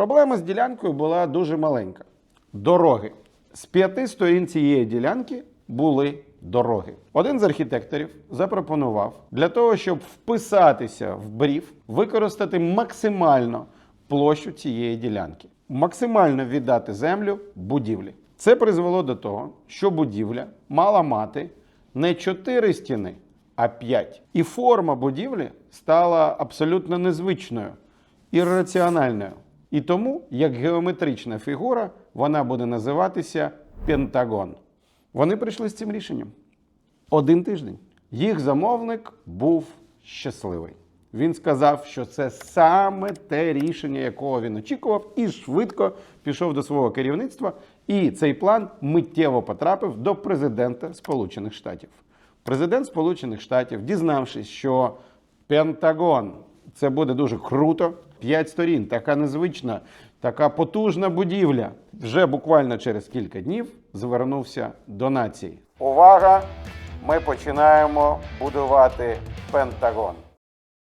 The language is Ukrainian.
Проблема з ділянкою була дуже маленька. Дороги. З п'яти сторін цієї ділянки були дороги. Один з архітекторів запропонував для того, щоб вписатися в брів, використати максимально площу цієї ділянки, максимально віддати землю будівлі. Це призвело до того, що будівля мала мати не чотири стіни, а п'ять. І форма будівлі стала абсолютно незвичною, ірраціональною. І тому, як геометрична фігура, вона буде називатися Пентагон. Вони прийшли з цим рішенням. Один тиждень. Їх замовник був щасливий. Він сказав, що це саме те рішення, якого він очікував, і швидко пішов до свого керівництва. І цей план миттєво потрапив до президента Сполучених Штатів. Президент Сполучених Штатів, дізнавшись, що Пентагон це буде дуже круто. П'ять сторін, така незвична, така потужна будівля. Вже буквально через кілька днів звернувся до нації. Увага! Ми починаємо будувати Пентагон.